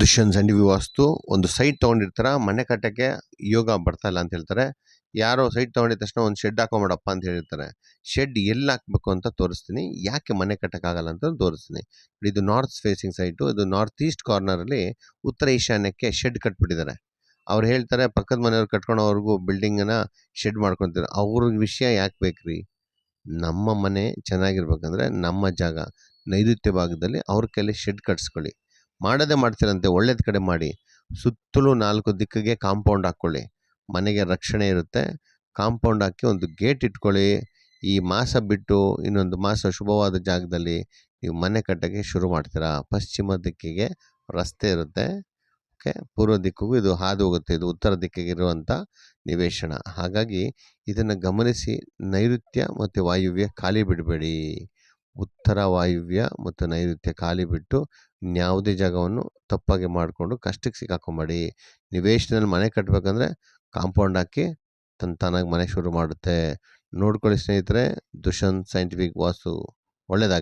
ದುಷ್ಯಂತ್ ಸಂಡಿವಿ ವಾಸ್ತು ಒಂದು ಸೈಟ್ ತೊಗೊಂಡಿರ್ತಾರೆ, ಮನೆ ಕಟ್ಟಕ್ಕೆ ಯೋಗ ಬರ್ತಾ ಇಲ್ಲ ಅಂತ ಹೇಳ್ತಾರೆ. ಯಾರೋ ಸೈಟ್ ತೊಗೊಂಡಿದ ತಕ್ಷಣ ಒಂದು ಶೆಡ್ ಹಾಕೊಂಬಿಡಪ್ಪ ಅಂತ ಹೇಳಿರ್ತಾರೆ. ಶೆಡ್ ಎಲ್ಲಿ ಹಾಕ್ಬೇಕು ಅಂತ ತೋರಿಸ್ತೀನಿ. ಯಾಕೆ ಮನೆ ಕಟ್ಟೋಕ್ಕಾಗಲ್ಲ ಅಂತ ತೋರಿಸ್ತೀನಿ. ಇದು ನಾರ್ತ್ ಫೇಸಿಂಗ್ ಸೈಟು ಇದು ನಾರ್ತ್ ಈಸ್ಟ್ ಕಾರ್ನರಲ್ಲಿ ಉತ್ತರ ಈಶಾನ್ಯಕ್ಕೆ ಶೆಡ್ ಕಟ್ಬಿಟ್ಟಿದ್ದಾರೆ. ಅವ್ರು ಹೇಳ್ತಾರೆ, ಪಕ್ಕದ ಮನೆಯವ್ರು ಕಟ್ಕೊಳೋವರೆಗೂ ಬಿಲ್ಡಿಂಗನ್ನು ಶೆಡ್ ಮಾಡ್ಕೊತಾರೆ. ಅವ್ರ ವಿಷಯ ಯಾಕೆ ಬೇಕ್ರಿ? ನಮ್ಮ ಮನೆ ಚೆನ್ನಾಗಿರ್ಬೇಕಂದ್ರೆ ನಮ್ಮ ಜಾಗ. ನೈಋತ್ಯ ಭಾಗದಲ್ಲಿ ಅವ್ರ ಕೈಲಿ ಶೆಡ್ ಕಟ್ಸ್ಕೊಳ್ಳಿ. ಮಾಡೋದೇ ಮಾಡ್ತೀರಂತೆ, ಒಳ್ಳೇದು ಕಡೆ ಮಾಡಿ. ಸುತ್ತಲೂ ನಾಲ್ಕು ದಿಕ್ಕಿಗೆ ಕಾಂಪೌಂಡ್ ಹಾಕ್ಕೊಳ್ಳಿ ಮನೆಗೆ ರಕ್ಷಣೆ ಇರುತ್ತೆ. ಕಾಂಪೌಂಡ್ ಹಾಕಿ ಒಂದು ಗೇಟ್ ಇಟ್ಕೊಳ್ಳಿ. ಈ ಮಾಸ ಬಿಟ್ಟು ಇನ್ನೊಂದು ಮಾಸ ಶುಭವಾದ ಜಾಗದಲ್ಲಿ ನೀವು ಮನೆ ಕಟ್ಟೋಕ್ಕೆ ಶುರು ಮಾಡ್ತೀರಾ? ಪಶ್ಚಿಮ ದಿಕ್ಕಿಗೆ ರಸ್ತೆ ಇರುತ್ತೆ. ಓಕೆ? ಪೂರ್ವ ದಿಕ್ಕಿಗೂ ಇದು ಹಾದು ಹೋಗುತ್ತೆ. ಇದು ಉತ್ತರ ದಿಕ್ಕಿಗೆ ಇರುವಂಥ ನಿವೇಶನ. ಹಾಗಾಗಿ ಇದನ್ನು ಗಮನಿಸಿ ನೈಋತ್ಯ ಮತ್ತು ವಾಯುವ್ಯ ಖಾಲಿ ಬಿಡಬೇಡಿ. ಉತ್ತರ ವಾಯುವ್ಯ ಮತ್ತು ನೈಋತ್ಯ ಖಾಲಿ ಬಿಟ್ಟು ಇನ್ಯಾವುದೇ ಜಾಗವನ್ನು ತಪ್ಪಾಗಿ ಮಾಡಿಕೊಂಡು ಕಷ್ಟಕ್ಕೆ ಸಿಕ್ಕಾಕೊಂಬೇಡಿ. ನಿವೇಶನದಲ್ಲಿ ಮನೆ ಕಟ್ಟಬೇಕಂದ್ರೆ ಕಾಂಪೌಂಡ್ ಹಾಕಿ ತನ್ನ ತಾನಾಗಿ ಮನೆ ಶುರು ಮಾಡುತ್ತೆ. ನೋಡ್ಕೊಳ್ಳಿ ಸ್ನೇಹಿತರೆ, ದುಷ್ಯಂತ್ ಸೈಂಟಿಫಿಕ್ ವಾಸ್ತು ಒಳ್ಳೆಯದಾಗಿ